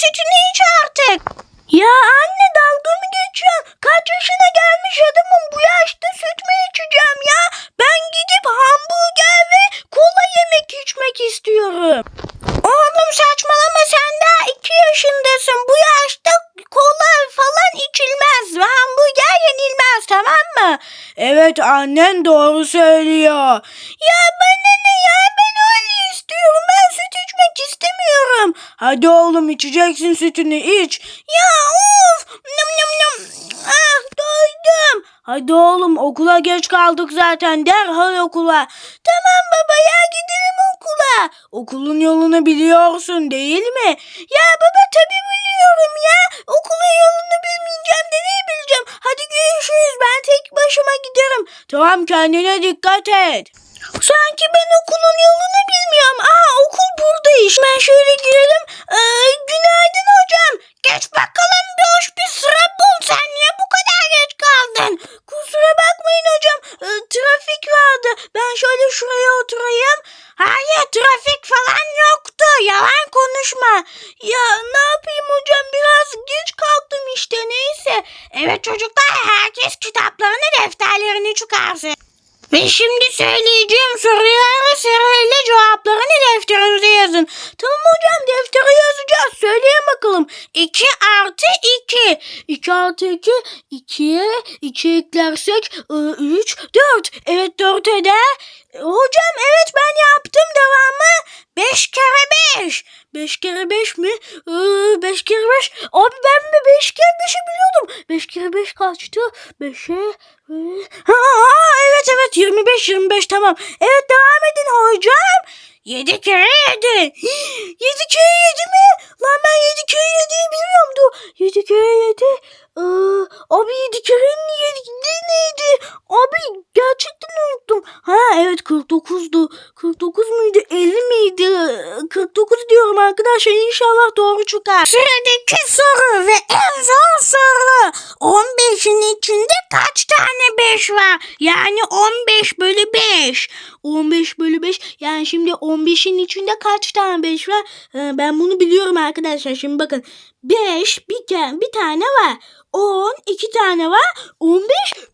sütünü iç artık. Ya anne dalga mı geçiyorsun? Kaç yaşına gelmiş adamım bu yaşta süt mü içeceğim ya? Ben gidip hamburger ve kola yemek içmek istiyorum. Oğlum saçmalama sen daha iki yaşındasın. Bu yaşta kola falan içilmez ve hamburger yenilmez tamam mı? Evet annen doğru Hadi oğlum içeceksin sütünü iç. Ya of. Nım nım nım. Ah doydum. Hadi oğlum okula geç kaldık zaten derhal okula. Tamam baba ya gidelim okula. Okulun yolunu biliyorsun değil mi? Ya baba tabii biliyorum ya. Okulun yolunu bilmeyeceğim de ne bileceğim. Hadi görüşürüz ben tek başıma giderim. Tamam kendine dikkat et. Sanki ben okulun yolunu bilmiyorum. Aa okul burada iş. Ben şöyle girelim. Ee, günaydın hocam. Geç bakalım bir hoş bir sıra bul. Sen niye bu kadar geç kaldın? Kusura bakmayın hocam. Ee, trafik vardı. Ben şöyle şuraya oturayım. Hayır trafik falan yoktu. Yalan konuşma. Ya ne yapayım hocam biraz geç kalktım işte neyse. Evet çocuklar herkes kitaplarını defterlerini çıkarsın. Ve şimdi söyleyeceğim sorulara sırayla cevaplarını defterinize yazın. Tamam hocam deftere yazacağız. Söyleyin bakalım. 2 artı 2. 2 artı 2. 2'ye 2 eklersek 3, 4. Evet 4 eder. E, Hocam evet ben yaptım devamı. 5 kere 5. 5 kere 5 mi? 5 kere 5. Abi ben mi 5 kere 5'i biliyordum. 5 kere 5 kaçtı? 5'e Ha, ha, evet evet 25 25 tamam. Evet devam edin hocam. 7 kere 7. 7 kere 7 mi? Lan ben 7 kere 7'yi biliyorum. Dur. 7 kere 7. Ee, abi 7 kere 7 neydi? Abi gerçekten unuttum. Ha evet 49'du. 49 muydu? 50 miydi? 49 diyorum arkadaşlar. İnşallah doğru çıkar. Sıradaki soru ve en zor soru. 15'in içinde kaç tane 5 var? Yani 15 bölü 5. 15 bölü 5 yani şimdi 15'in içinde kaç tane 5 var? Ee, ben bunu biliyorum arkadaşlar. Şimdi bakın 5 bir, bir tane var. 10 iki tane var. 15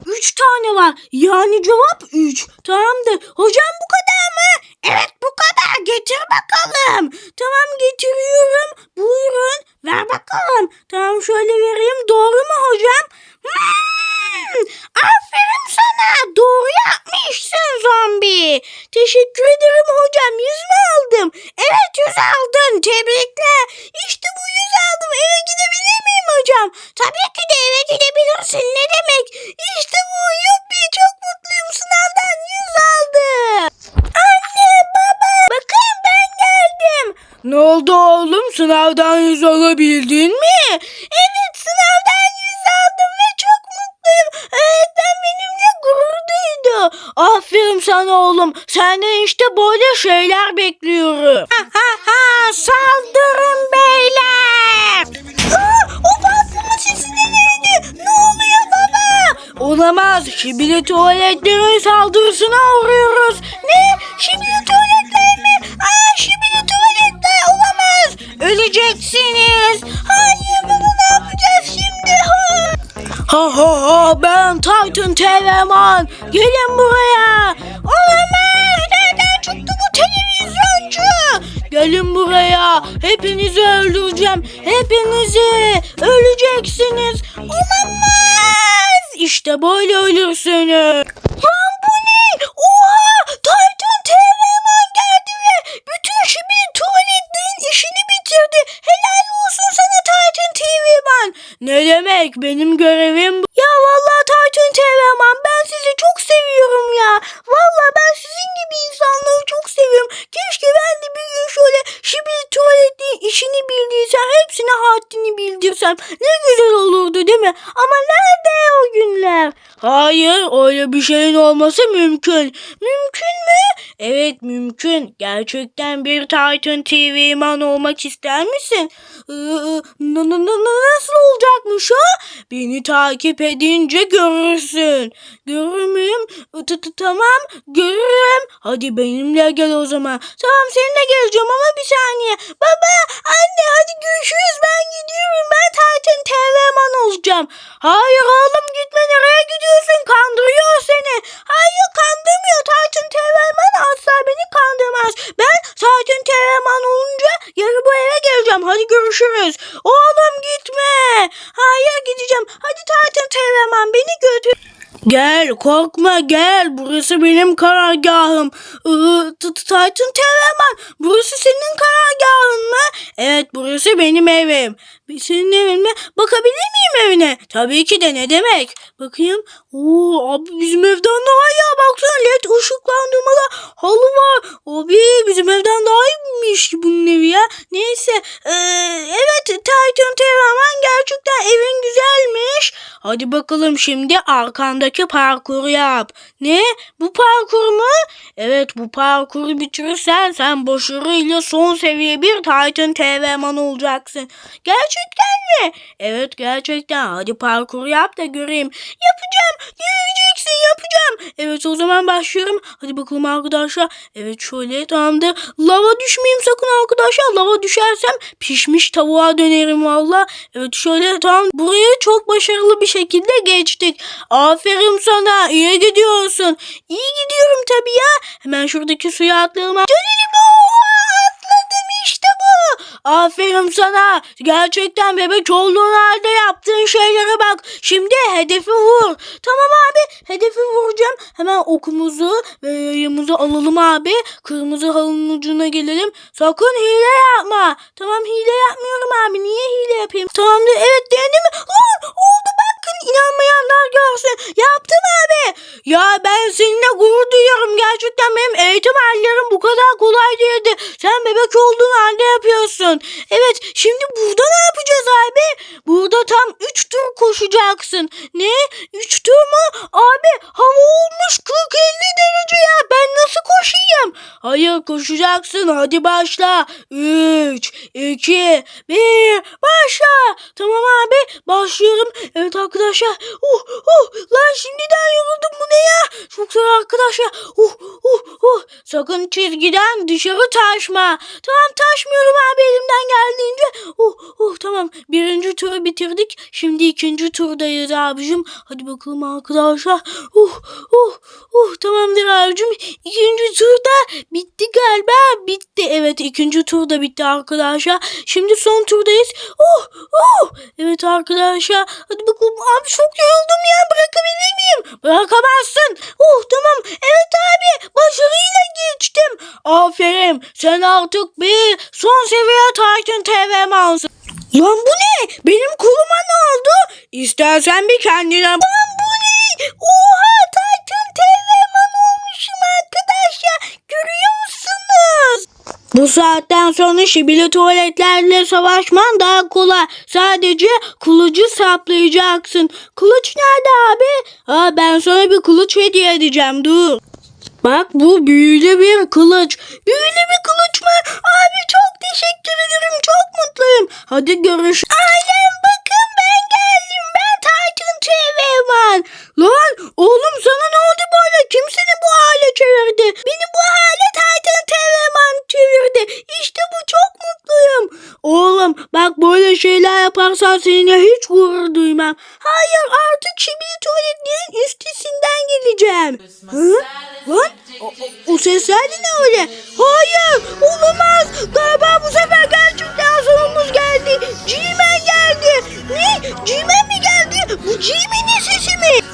3 tane var. Yani cevap 3. Tamamdır. Hocam bu kadar mı? Evet bu kadar. Getir bakalım. Tamam getiriyorum. Buyurun. Ver bakalım. Tamam şöyle vereyim. Doğru mu hocam? Hmm, aferin sana. Doğru yapmışsın zombi. Teşekkür ederim hocam. Yüz mü aldım? Evet yüz aldın. Tebrikler. İşte bu yüz aldım. Eve gidebilir miyim hocam? Tabii ki de eve gidebilirsin. Ne demek? İşte bu. Yuppi çok mutluyum. Sınavdan yüz aldım. Anne baba. Bakın ben geldim. Ne oldu oğlum? Sınavdan yüz alabildin mi? Evet sınavdan yüz aldım ve çok mutluyum. Öğretmen benimle gurur duydu. Aferin sana oğlum. Senden işte böyle şeyler bekliyorum. Ha ha ha saldırın beyler. Olamaz. Şibili tuvaletlerin saldırısına uğruyoruz. Ne? Şibili tuvaletler mi? Aa şibili tuvaletler olamaz. Öleceksiniz. Hayır baba ne yapacağız şimdi? Ha? Ha ha ha ben Titan Teveman. Gelin buraya. Olamaz. Nereden çıktı bu televizyoncu? Gelin buraya. Hepinizi öldüreceğim. Hepinizi. Öleceksiniz. Olamaz. İşte böyle ölürsünüz. Lan bu ne? Oha! Titan Teveman geldi ve bütün şibir tuvaletlerin işini bitirdi. Helal olsun sana Titan Teveman. Ne demek? Benim görevim bu. Ya vallahi Titan Teveman ben sizi çok seviyorum ya. Vallahi ben sizin gibi insanları çok seviyorum. Keşke ben de bir gün şöyle şibir tuvaletlerin işini bildiysem, hepsine haddini bildirsem. Ne güzel olurdu değil mi? Ama nerede o günler? Hayır öyle bir şeyin olması mümkün. Mümkün mü? Evet mümkün. Gerçekten bir Titan TV man olmak ister misin? Nasıl olacakmış o? Beni takip edince görürsün. Görür müyüm? Tamam görürüm. Hadi benimle gel o zaman. Tamam seninle geleceğim ama bir saniye. Baba anne hadi görüşürüz ben gideceğim. Hayır oğlum gitme nereye gidiyorsun? Kandırıyor seni. Hayır kandırmıyor. Taytun Tevelman asla beni kandırmaz. Ben Taytun Tevelman olunca yarın bu eve geleceğim. Hadi görüşürüz. Oğlum gitme. Hayır gideceğim. Hadi Taytun Tevelman beni götür. Gel korkma gel burası benim karargahım. Iı, T- T- Taytun Tevelman burası senin karargahın mı? Evet burası benim evim. Senin evin mi? Bakabilir miyim evine? Tabii ki de ne demek? Bakayım. Oo abi bizim evden daha iyi. Baksana led ışıklandırmalı halı var. Abi bizim evden daha iyiymiş bunun evi ya. Neyse. Ee, evet Taytun Tevelman gerçekten evin güzelmiş. Hadi bakalım şimdi arkandaki parkuru yap. Ne? Bu parkur mu? Evet bu parkuru bitirirsen sen başarıyla son seviye bir Titan TV'man olacaksın. Gerçekten mi? Evet gerçekten. Hadi parkur yap da göreyim. Yapacağım. Göreceksin yapacağım. Evet o zaman başlıyorum. Hadi bakalım arkadaşlar. Evet şöyle tamamdır. Lava düşmeyeyim sakın arkadaşlar. Lava düşersem pişmiş tavuğa dönerim valla. Evet şöyle tamam. Burayı çok başarılı bir şekilde geçtik. Aferin sana. İyi gidiyorsun. İyi gidiyorum tabii ya. Hemen şuradaki suya atlayalım. Dönelim. Oha, atladım işte bu. Aferin sana. Gerçekten bebek olduğun halde yaptığın şeylere bak. Şimdi hedefi vur. Tamam abi. Hedefi vuracağım. Hemen okumuzu ve yayımızı alalım abi. Kırmızı halının ucuna gelelim. Sakın hile yapma. Tamam hile yapmıyorum abi. Niye hile yapayım? Tamamdır. Evet denedim mi? Lan bakın. inanmayanlar görsün. Yaptım abi. Ya ben seninle gurur duyuyorum. Gerçekten benim eğitim hallerim bu kadar kolay değildi. Sen bebek olduğun halde yapıyorsun. Evet şimdi burada ne yapacağız abi? Burada tam 3 tur koşacaksın. Ne? 3 tur mu? Abi hava olmuş 40-50 derece ya. Ben nasıl koşayım? Hayır koşacaksın. Hadi başla. 3, 2, 1 başla. Tamam abi başlıyorum. Evet arkadaşlar. Uh, uh, lan şimdiden yoruldum. Bu ne? Çok arkadaşlar. Uh, uh, uh. Sakın çizgiden dışarı taşma. Tamam taşmıyorum abi elimden geldiğince. Uh, uh, tamam. Birinci turu bitirdik. Şimdi ikinci turdayız abicim. Hadi bakalım arkadaşlar. Uh, uh, uh. Tamamdır abicim. İkinci turda bitti galiba. Bitti. Evet ikinci turda bitti arkadaşlar. Şimdi son turdayız. Uh, uh. Evet arkadaşlar. Hadi bakalım. Abi çok yoruldum ya. Bırakabilir miyim? Bırakamazsın. Uh tamam. Evet abi. Başarıyla geçtim. Aferin. Sen artık bir son seviye Titan TV mouse'un. Lan bu ne? Benim koluma ne oldu? İstersen bir kendine... Lan bu ne? Oha Titan TV olmuşum arkadaşlar. Görüyor musunuz? Bu saatten sonra şibili tuvaletlerle savaşman daha kolay. Sadece kılıcı saplayacaksın. Kılıç nerede abi? Ha, ben sana bir kılıç hediye edeceğim dur. Bak bu büyülü bir kılıç. Büyülü bir kılıç mı? Abi çok teşekkür ederim. Çok mutluyum. Hadi görüş. Ailem. Ben Titan Çevirmen. Lan oğlum sana ne oldu böyle? Kim seni bu hale çevirdi? Beni bu hale Titan Çevirmen çevirdi. İşte bu çok mutluyum. Oğlum bak böyle şeyler yaparsan seninle hiç gurur duymam. Hayır artık şimdi tuvaletlerin üstesinden geleceğim. Hı? Lan o, o- sesler de ne öyle? Hayır olamaz. Galiba bu sefer gerçekten sonumuz geldi. G-Man G-Man'in sesi mi?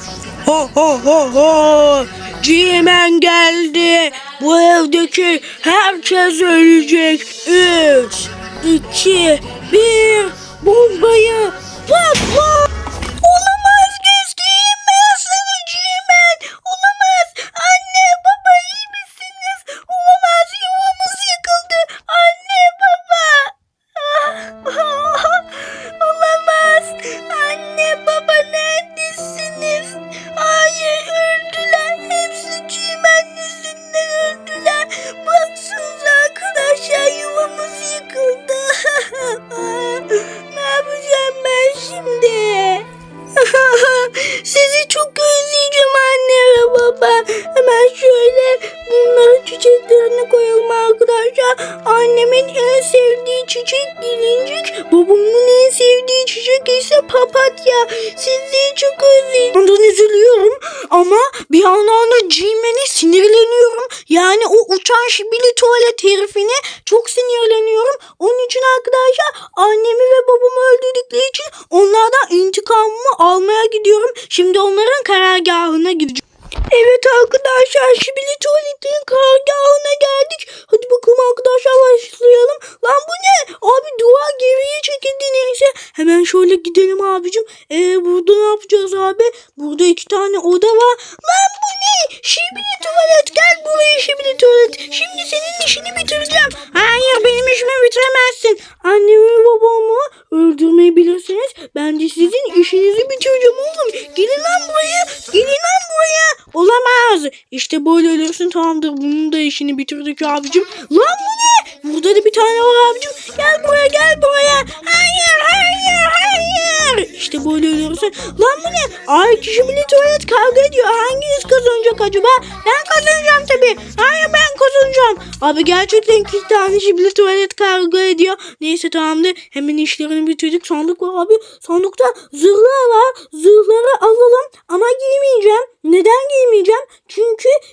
Ho ho ho ho. G-Man geldi. Bu evdeki herkes ölecek. Üç, iki, bir. Bombayı patlat. Sizi çok özleyeceğim anne ve baba. Hemen şöyle çiçeklerini koyalım arkadaşlar. Annemin en sevdiği çiçek gelincik. Babamın en sevdiği çiçek ise papatya. Sizi çok özledim. Ondan üzülüyorum ama bir yandan da Cimen'e sinirleniyorum. Yani o uçan şibili tuvalet herifine çok sinirleniyorum. Onun için arkadaşlar annemi ve babamı öldürdükleri için onlardan intikamımı almaya gidiyorum. Şimdi onların karargahına gideceğim. Evet arkadaşlar şibili tuvaletin karargahına geldik. Hadi bakalım arkadaşlar başlayalım. Lan bu ne? Abi duvar geriye çekildi neyse. Hemen şöyle gidelim abicim. Ee, burada ne yapacağız abi? Burada iki tane oda var. Lan bu ne? Şibili tuvalet gel buraya şibili tuvalet. Şimdi senin işini bitireceğim. Hayır benim işimi bitiremezsin. Annemi babamı öldürmeyi bilirsiniz. Ben de sizin işinizi bitireceğim oğlum. Gelin lan buraya. Gelin lan buraya. Olamaz. İşte böyle ölürsün tamamdır. Bunun da işini bitirdik abicim. Lan bu ne? Burada da bir tane var abicim. Gel buraya gel buraya. Hayır hayır hayır. İşte böyle ölürsün. Lan bu ne? Ay kişi bile tuvalet kavga ediyor. Hanginiz kazanacak acaba? Ben kazanacağım tabii. Hayır ben kazanacağım. Abi gerçekten iki tane şibli tuvalet kavga ediyor. Neyse tamamdır. Hemen işlerini bitirdik. Sandık var abi. Sandıkta zırhlar var. Zırhları alalım. Ama giymeyeceğim. Neden giymeyeceğim? Çünkü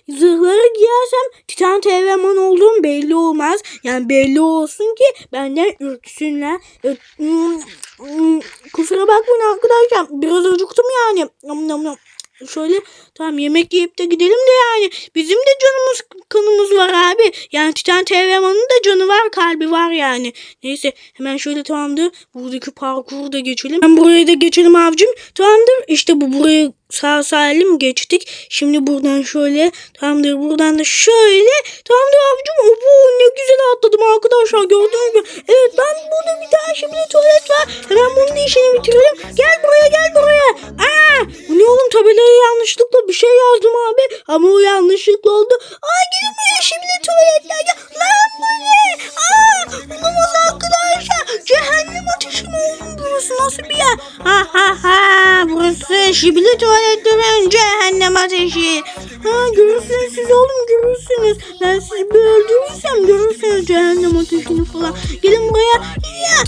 zırhları giyersem Titan TV'man olduğum belli olmaz. Yani belli olsun ki benden ürksünler. Kusura bakmayın arkadaşlar. Biraz acıktım yani. Nom nom nom. Şöyle tamam yemek yiyip de gidelim de yani. Bizim de canımız kanımız var abi. Yani Titan TV'manın da canı var kalbi var yani. Neyse hemen şöyle tamamdır. Buradaki parkuru da geçelim. Hem buraya da geçelim abicim. Tamamdır. İşte bu buraya sağ salim geçtik. Şimdi buradan şöyle tamamdır. Buradan da şöyle tamamdır abicim. Obo ne güzel atladım arkadaşlar gördünüz mü? Evet ben burada bir tane şimdi tuvalet var. Hemen bunun işini bitirelim. Gel buraya gel buraya. Aa, bu ne oğlum tabelaya yanlışlıkla bir şey yazdım abi. Ama o yanlışlıkla oldu. Aa gelin buraya şimdi tuvaletler. Gel. Lan bu ne? Aa olamaz arkadaşlar. Cehennem ateşi mi oğlum burası nasıl bir yer? Ha ha ha burası şibili tuvaletlerin cehennem ateşi. Ha görürsünüz siz oğlum görürsünüz. Ben sizi bir öldürürsem görürsünüz cehennem ateşini falan. Gelin buraya. Ya ya.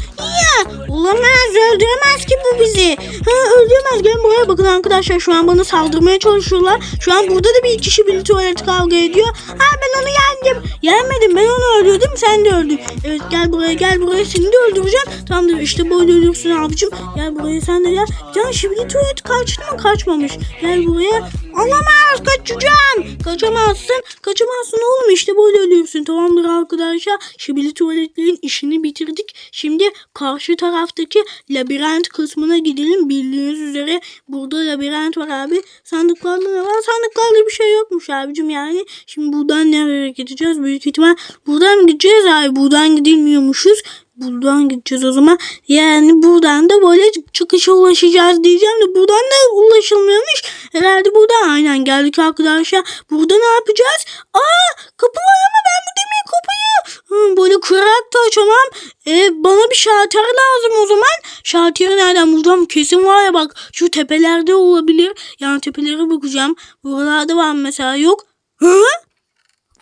Olamaz öldüremez ki bu bizi. Ha öldüremez gelin buraya bakın arkadaşlar şu an bana saldırmaya çalışıyorlar. Şu an burada da bir kişi bir tuvalet kavga ediyor. Ha ben onu yendim. Yenmedim ben onu öldürdüm sen de öldün. Evet gel buraya gel buraya seni de öldüreceğim. Tamamdır işte böyle ölürsün abicim. Gel buraya sen de gel. Can şimdi tuvalet kaçtı mı kaçmamış. Gel buraya. Olamaz kaçacağım. Kaçamazsın. Kaçamazsın oğlum işte böyle ölürsün. Tamamdır arkadaşlar. Şibili tuvaletlerin işini bitirdik. Şimdi karşı taraftaki labirent kısmına gidelim. Bildiğiniz üzere burada labirent var abi. Sandıklarda ne var? Sandıklarda bir şey yokmuş abicim yani. Şimdi buradan nereye gideceğiz? Büyük ihtimal buradan gideceğiz abi? Buradan gidilmiyormuşuz. Buradan gideceğiz o zaman. Yani buradan da böyle çıkışa ulaşacağız diyeceğim de buradan da ulaşılmıyormuş. Herhalde buradan aynen geldik arkadaşlar. Burada ne yapacağız? Aa kapı var ama ben bu demir kapıyı böyle kırarak da açamam. E, bana bir şalter lazım o zaman. Şalteri nereden bulacağım? Kesin var ya bak şu tepelerde olabilir. Yani tepelere bakacağım. Buralarda var mesela yok. Hı?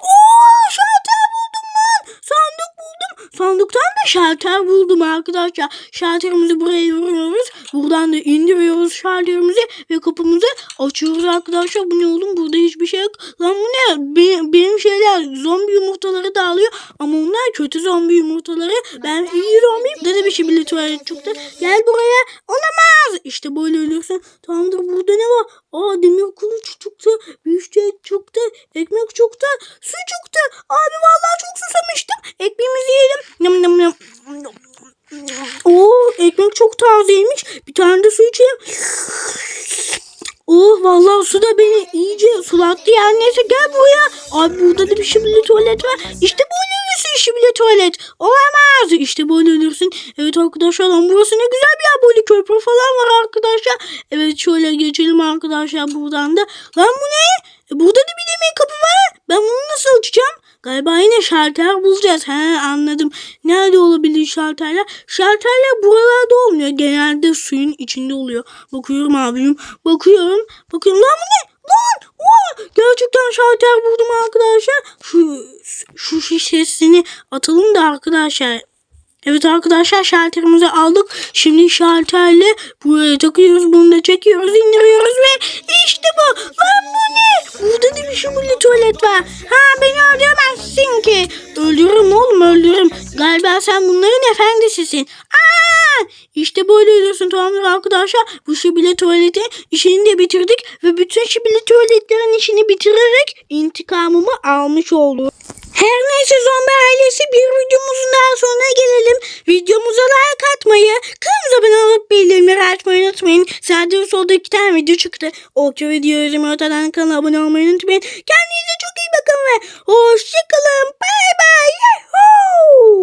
Oo şalter buldum lan. Sandık buldum. Sandıktan da şalter buldum arkadaşlar. Şalterimizi buraya vuruyoruz. Buradan da indiriyoruz şalterimizi ve kapımızı açıyoruz arkadaşlar. Bu ne oğlum? Burada hiçbir şey yok. Lan bu ne? Be- benim şeyler zombi yumurtaları dağılıyor. Ama onlar kötü zombi yumurtaları. Ben iyi zombiyim. Burada da bir şey bile tuvalet çıktı. Gel buraya. Olamaz. İşte böyle ölürsün. Tamamdır burada ne var? Aa demir kılıç çıktı. Bir şey çıktı. Ekmek çıktı. Su çıktı. Abi vallahi çok susamıştım. Ekmeğimizi yiyelim. Yum yum yum. Oo ekmek çok tazeymiş. Bir tane de su içeyim. Oh vallahi su da beni iyice sulattı yani neyse gel buraya. Abi burada da bir şibili tuvalet var. İşte böyle ölürsün şibili tuvalet. Olamaz. İşte böyle ölürsün. Evet arkadaşlar lan burası ne güzel bir yer. Köprü falan var arkadaşlar. Evet şöyle geçelim arkadaşlar buradan da. Lan bu ne? E, burada da bir demir kapı var. Ben bunu nasıl açacağım? Galiba yine şalter bulacağız. He anladım. Nerede olabilir şalterler? Şalterler buralarda olmuyor. Genelde suyun içinde oluyor. Bakıyorum abim. Bakıyorum. Bakıyorum. Lan bu ne? Lan! Oha! Gerçekten şalter buldum arkadaşlar. Şu, şu şişesini atalım da arkadaşlar. Evet arkadaşlar şalterimizi aldık. Şimdi şalterle buraya takıyoruz. Bunu da çekiyoruz, indiriyoruz ve işte bu. Lan bu ne? Burada da bir şubuli tuvalet var. Ha beni öldüremezsin ki. Öldürürüm oğlum öldürürüm. Galiba sen bunların efendisisin. Aa! İşte böyle ölürsün tamamdır arkadaşlar. Bu şibile tuvaletin işini de bitirdik ve bütün şibile tuvaletlerin işini bitirerek intikamımı almış oldum. Her neyse zombi ailesi bir videomuzun daha sonuna gelelim. Videomuza like atmayı, kanalımıza abone olup bildirimleri açmayı unutmayın. Sadece solda iki tane video çıktı. O iki videoyu izlemeyi ortadan kanala abone olmayı unutmayın. Kendinize çok iyi bakın ve hoşçakalın. Bye bye. Yahoo!